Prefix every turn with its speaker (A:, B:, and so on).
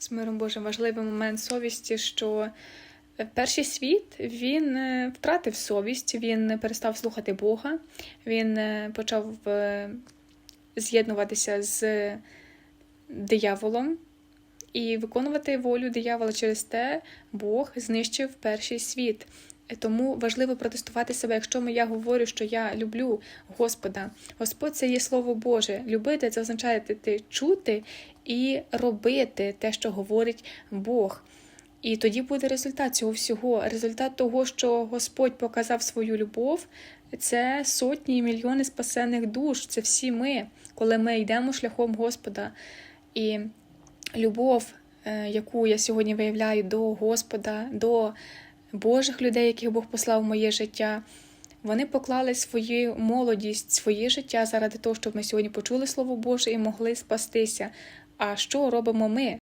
A: з миром Божим важливий момент совісті, що е, перший світ він е, втратив совість, він перестав слухати Бога, він е, почав з'єднуватися з дияволом і виконувати волю диявола через те Бог знищив перший світ. Тому важливо протестувати себе, якщо я говорю, що я люблю Господа. Господь це є Слово Боже. Любити це означає ти чути і робити те, що говорить Бог. І тоді буде результат цього всього. Результат того, що Господь показав свою любов, це сотні і мільйони спасених душ. Це всі ми, коли ми йдемо шляхом Господа. І любов, е, яку я сьогодні виявляю до Господа, до Божих людей, яких Бог послав в моє життя. Вони поклали свою молодість, своє життя заради того, щоб ми сьогодні почули Слово Боже і могли спастися. А що робимо ми?